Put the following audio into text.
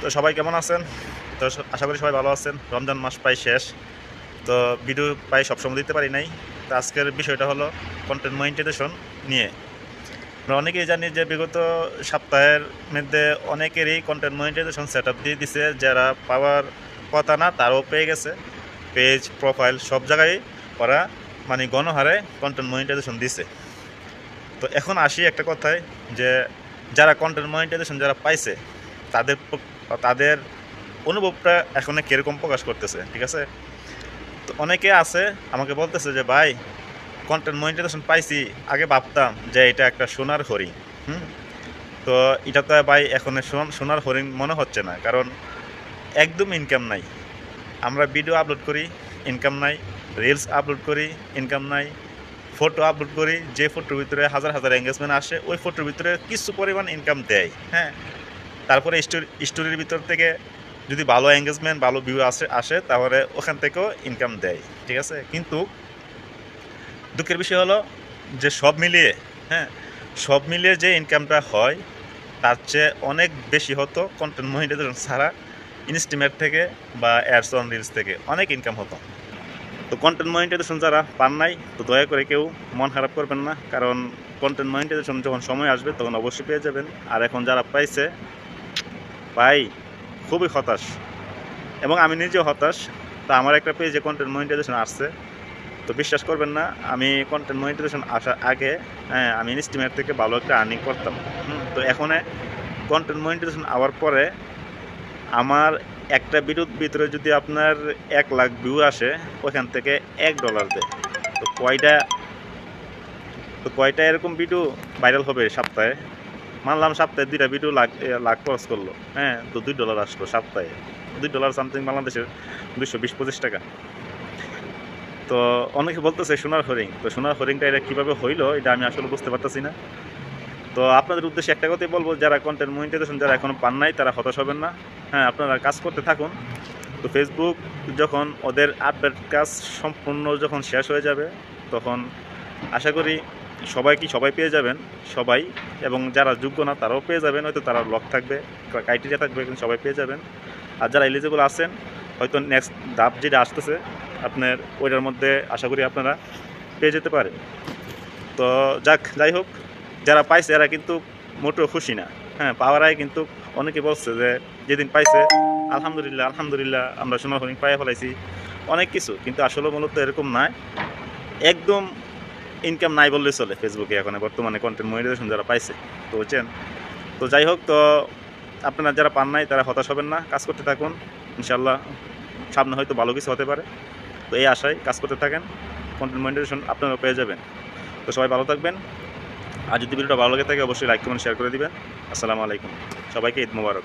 তো সবাই কেমন আছেন? তো আশা করি সবাই ভালো আছেন। রমজান মাস প্রায় শেষ। তো ভিডিও প্রায় সবসময় দিতে পারি নাই। তো আজকের বিষয়টা হলো কন্টেন্ট মনিটাইজেশন নিয়ে। আমরা অনেকেই জানি যে বিগত সপ্তাহের মধ্যে অনেকেরই কন্টেন্ট মনিটাইজেশন সেট দিয়ে দিছে, যারা পাওয়ার কথা না, তারাও পেয়ে গেছে। পেজ প্রোফাইল সব জায়গায় ওরা মানে গণহারে কন্টেন্ট মনিটাইজেশন দিছে। তো এখন আসি একটা কথায় যে যারা কন্টেন্ট মনিটাইজেশন যারা পাইছে, তাদের তাদের অনুভবটা এখন কীরকম প্রকাশ করতেছে, ঠিক আছে? তো অনেকে আছে, আমাকে বলতেছে যে, ভাই কন্টেন্ট মনিটাইজেশন পাইছি, আগে ভাবতাম যে এটা একটা সোনার হরিণ। হুম? তো এটা তো ভাই এখন সোনার হরিণ মনে হচ্ছে না, কারণ একদম ইনকাম নাই। আমরা ভিডিও আপলোড করি ইনকাম নাই। রিলস আপলোড করি ইনকাম নাই। ফটো আপলোড করি, যে ফটোর ভিতরে হাজার হাজার এঙ্গেজমেন্ট আসে, ওই ফটোর ভিতরে কিছু পরিমাণ ইনকাম দেয় হ্যাঁ? তারপরে স্টোরি স্টোরির ভিতর থেকে যদি ভালো এঙ্গেজমেন্ট ভালো ভিউ আসে আসে, তাহলে ওখান থেকেও ইনকাম দেয়, ঠিক আছে? কিন্তু দুঃখের বিষয় হলো যে সব মিলিয়ে হ্যাঁ সব মিলিয়ে যে ইনকামটা হয়, তার চেয়ে অনেক বেশি হতো কন্টেন্ট মনিটাইজেশন ছাড়া ইনস্টিমেট থেকে বা অ্যাডস অন রিলস থেকে অনেক ইনকাম হতো। তো কন্টেন্ট মনিটাইজেশন যারা পান নাই, তো দয়া করে কেউ মন খারাপ করবেন না, কারণ কন্টেন্ট মনিটাইজেশন যখন সময় আসবে, তখন অবশ্যই পেয়ে যাবেন। আর এখন যারা পাইছে পাই খুবই হতাশ। এবং আমি নিজেও হতাশ, তা আমার একটা পেজে কন্টেন্ট মনিটাইজেশন আসছে। তো বিশ্বাস করবেন না, আমি কন্টেন্ট মনিটাইজেশন আসার আগে হ্যাঁ আমি ইনস্টিমেট থেকে ভালো একটা আর্নিং করতাম। তো এখন কন্টেন্ট মনিটাইজেশন আওয়ার পরে, আমার একটা ভিডিওর ভিতরে যদি আপনার এক লাখ ভিউ আসে, ওখান থেকে এক ডলার দেয়। তো কয়টা তো কয়টা এরকম ভিডিও ভাইরাল হবে সপ্তাহে? মানলাম সপ্তাহে দুইটা ভিডিও লাখ লাখ খরচ করল। হ্যাঁ তো দুই ডলার আসলো সপ্তাহে। দুই ডলার সামথিং বাংলাদেশের দুশো বিশ, পঁচিশ টাকা। তো অনেকে বলতেছে সোনার হরিং তো সোনার হরিংটা এটা কীভাবে হইল, এটা আমি আসলে বুঝতে পারতেছি না। তো আপনাদের উদ্দেশ্যে একটা কথাই বলব, যারা কন্টেন্ট মনিটাইজেশন যারা এখনও পান নাই, তারা হতাশ হবেন না। হ্যাঁ আপনারা কাজ করতে থাকুন। তো ফেসবুক যখন ওদের আপডেট কাজ সম্পূর্ণ যখন শেষ হয়ে যাবে, তখন আশা করি সবাই কি সবাই পেয়ে যাবেন? সবাই। এবং যারা যোগ্য না, তারাও পেয়ে যাবেন। হয়তো তারা লক থাকবে ক্রাইটেরিয়া থাকবে, কিন্তু সবাই পেয়ে যাবেন। আর যারা এলিজিবল আছেন, হয়তো নেক্সট ধাপ যেটা আসতেছে, আপনার ওইটার মধ্যে আশা করি আপনারা পেয়ে যেতে পারেন। তো যাক, যাই হোক, যারা পাইছে এরা কিন্তু মোটেও খুশি না। হ্যাঁ পাওয়ার আগে কিন্তু অনেকে বলছে যে, যেদিন পাইছে, আলহামদুলিল্লাহ আলহামদুলিল্লাহ, আমরা সোনার হরিণ পাইয়া ফেলাইছি। অনেক কিছু, কিন্তু আসলে মূলত এরকম নয়। একদম ইনকাম নাই বললেই চলে ফেসবুকে এখন বর্তমানে কন্টেন্ট মনিটাইজেশন যারা পাইছে, তো বুঝছেন তো যাই হোক, তো আপনারা যারা পান নাই, তারা হতাশ হবেন না। কাজ করতে থাকুন ইনশাল্লাহ সামনে হয়তো ভালো কিছু হতে পারে। তো এই আশায় কাজ করতে থাকেন কন্টেন্ট মনিটাইজেশন আপনারা পেয়ে যাবেন। তো সবাই ভালো থাকবেন। আর যদি ভিডিওটা ভালো লাগে থাকে, অবশ্যই লাইক কমেন্ট শেয়ার করে দিবেন। আসসালামু আলাইকুম। সবাইকে ঈদ মোবারক।